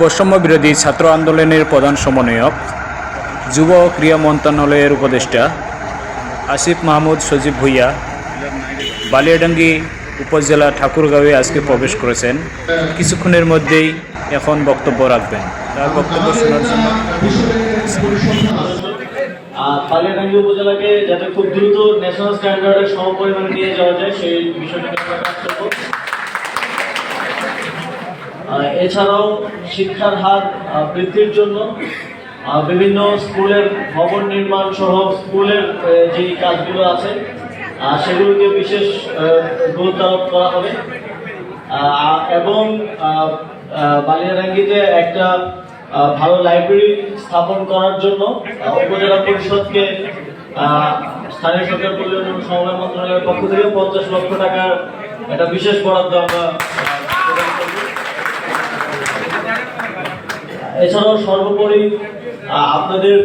বৈষম্য বিরোধী ছাত্র আন্দোলনের প্রধান সমন্বয়ক, যুব ও ক্রীড়া মন্ত্রণালয়ের উপদেষ্টা আসিফ মাহমুদ সজীব ভুইয়া, বালিয়াডাঙ্গি উপজেলা ঠাকুরগাঁওয়ে আজকে প্রবেশ করেছেন। কিছুক্ষণের মধ্যেই এখন বক্তব্য রাখবেন। তার বক্তব্য শোনার জন্য উপজেলাকে যাতে খুব দ্রুত ন্যাশনাল স্ট্যান্ডার্ডের সমপরিমাণে নিয়ে যাওয়া যায়, সেই বিষয়টি নিয়ে আমরা কাজ করব আর এছাড়াও শিক্ষার হার বৃদ্ধির জন্য বিভিন্ন স্কুলের ভবন নির্মাণ সহ স্কুলের যে কাজগুলো আছে সেগুলোকে বিশেষ গুরুত্ব আরোপ করা হবে এবং বালিয়ারাঙ্গিতে একটা ভালো লাইব্রেরি স্থাপন করার জন্য উপজেলা পরিষদকে স্থানীয় সরকার কল্যাণ ও সমবায় মন্ত্রণালয়ের পক্ষ থেকে পঞ্চাশ লক্ষ টাকার একটা বিশেষ বরাদ্দ আমরা। এছাড়াও সর্বোপরি আপনাদের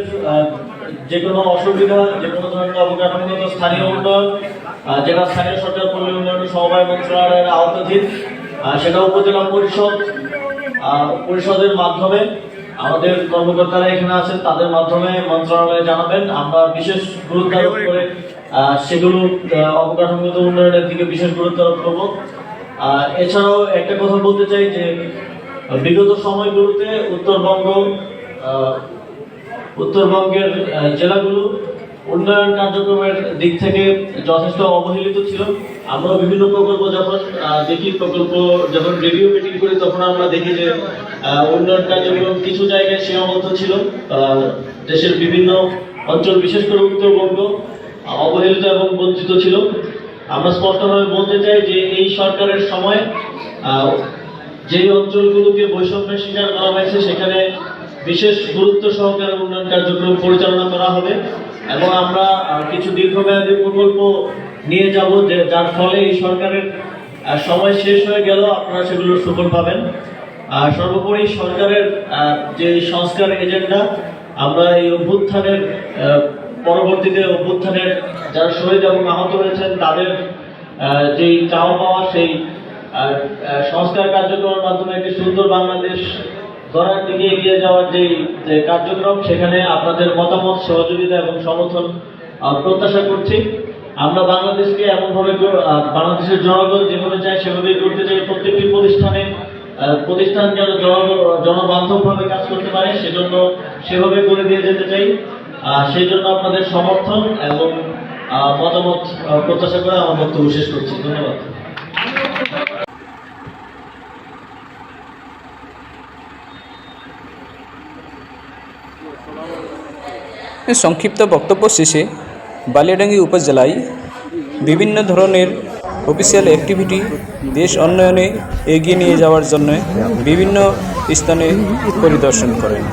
যে কোনো অসুবিধা, যে কোনো ধরনের অবকাঠামোগত স্থানীয় উন্নয়ন যেটা স্থানীয় সরকার পল্লী উন্নয়ন সমবায় মন্ত্রণালয়ের আওতাধীন সেটা উপজেলা পরিষদ পরিষদের মাধ্যমে, আমাদের কর্মকর্তারা এখানে আছেন, তাদের মাধ্যমে মন্ত্রণালয়ে জানাবেন। আমরা বিশেষ গুরুত্ব আরোপ করে সেগুলো অবকাঠামোগত উন্নয়নের দিকে বিশেষ গুরুত্ব আরোপ করব। এছাড়াও একটা কথা বলতে চাই যে বিগত সময়গুলোতে উত্তরবঙ্গ উত্তরবঙ্গের জেলাগুলো উন্নয়ন কার্যক্রমের দিক থেকে যথেষ্ট অবহেলিত ছিল। আমরা বিভিন্ন প্রকল্প যখন দেখি, প্রকল্প যখন রিভিউ মিটিং করি, তখন আমরা দেখি যে উন্নয়ন কার্যক্রম কিছু জায়গায় সীমাবদ্ধ ছিল। দেশের বিভিন্ন অঞ্চল, বিশেষ করে উত্তরবঙ্গ অবহেলিত এবং বঞ্চিত ছিল। আমরা স্পষ্টভাবে বলতে চাই যে, এই সরকারের সময় যে অঞ্চলগুলোকে বৈষম্যের শিকার করা হয়েছে, সেখানে বিশেষ গুরুত্ব সহকারে উন্নয়ন কার্যক্রম পরিচালনা করা হবে এবং আমরা কিছু দীর্ঘমেয়াদী প্রকল্প নিয়ে যাব যার ফলে এই সরকারের সময় শেষ হয়ে গেল, আপনারা সেগুলোর সুফল পাবেন। আর সর্বোপরি সরকারের যে সংস্কার এজেন্ডা, আমরা এই অভ্যুত্থানের পরবর্তীতে অভ্যুত্থানের যারা শহীদ এবং আহত হয়েছেন, তাদের যেই চাওয়া পাওয়া, সেই আর সংস্কার কার্যক্রমের মাধ্যমে একটি সুন্দর বাংলাদেশ গড়ার দিকে এগিয়ে যাওয়ার যে কার্যক্রম, সেখানে আপনাদের মতামত, সহযোগিতা এবং সমর্থন প্রত্যাশা করছি। আমরা বাংলাদেশকে এমনভাবে বাংলাদেশের জনগণ যেভাবে চায়, সেভাবেই করতে চাই। প্রত্যেকটি প্রতিষ্ঠানে প্রতিষ্ঠান যেন জনবান্ধব ভাবে কাজ করতে পারে, সেজন্য সেভাবে করে দিয়ে যেতে চাই। সেই জন্য আপনাদের সমর্থন এবং মতামত প্রত্যাশা করে আমার বক্তব্য শেষ করছি। ধন্যবাদ। সংক্ষিপ্ত বক্তব্য শেষে বালিয়াডাঙ্গি উপজেলায় বিভিন্ন ধরনের অফিসিয়াল অ্যাক্টিভিটি দেশ উন্নয়নে এগিয়ে নিয়ে যাওয়ার জন্য বিভিন্ন স্থানে পরিদর্শন করেন।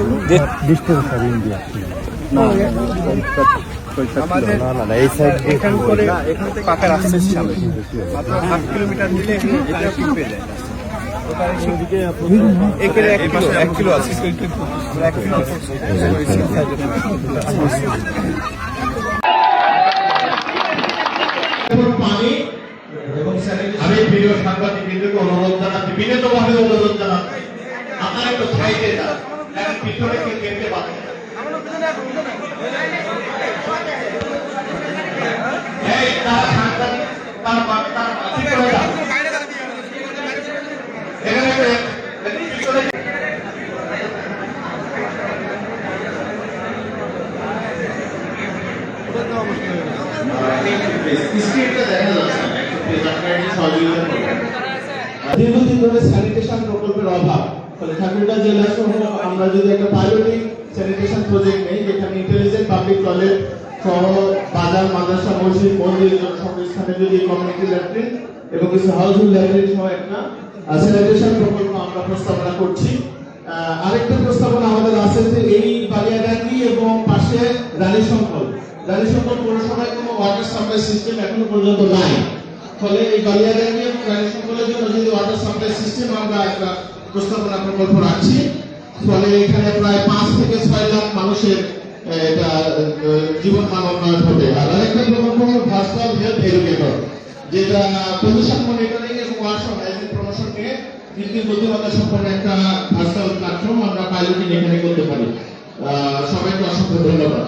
এখান থেকে পাকা রাস্তা সামনে। মাত্র হাফ কিলোমিটার দিলে এটা পেয়ে যায়। আমি প্রিয় সাংবাদিকদেরকে অনুরোধ জানাচ্ছি বিনীতভাবে অনুরোধ জানাচ্ছি তার মা- তার মাঝে করে যান এখানে একটু- একটু পিছনে স্ক্রিনটা দেখা যাচ্ছে না একটু প্লিজ আপনারা একটু দীর্ঘদিন ধরে স্যানিটেশন প্রকল্পের অভাব, ফলে ঠাকুরগাঁ জেলা সহ আমরা যদি একটা পাইলটিং স্যানিটেশন প্রজেক্ট নেই, যেখানে ইন্টেলিজেন্ট পাবলিক টয়লেট সহ বাজার, মাদ্রাসা, মসজিদ, মন্দির সকল স্থানে যদি কমিউনিটি ল্যাট্রিন এবং কিছু হাউসফুল ল্যাট্রিন সহ একটা স্যানিটেশন প্রকল্প আমরা প্রস্তাবনা করছি। আরেকটা প্রস্তাবনা আমাদের আছে যে এই বালিয়াডাঙ্গি এবং পাশে রানী শঙ্কর রানী শঙ্কর পৌরসভায় কোনো ওয়াটার সাপ্লাই সিস্টেম এখনও পর্যন্ত নাই। ফলে এই বালিয়াডাঙ্গি এবং রানী শঙ্করের জন্য যদি ওয়াটার সাপ্লাই সিস্টেম আমরা একটা প্রস্তাবনা প্রকল্প রাখছি, ফলে এখানে প্রায় পাঁচ থেকে ছয় লাখ মানুষের এটা জীবন মান উন্নয়ন হবে আর আরেকটা প্রকল্প হলো ভার্চুয়াল হেলথ এডুকেটর যেটা পজিশন মনিটরিং এবং ওয়ার্কশপ প্রমোশন নিয়ে কৃত্রিম বুদ্ধিমত্তা সম্পন্ন একটা ভার্চুয়াল প্ল্যাটফর্ম পাইলটিং এখানে করতে পারি। সবাইকে অসংখ্য ধন্যবাদ।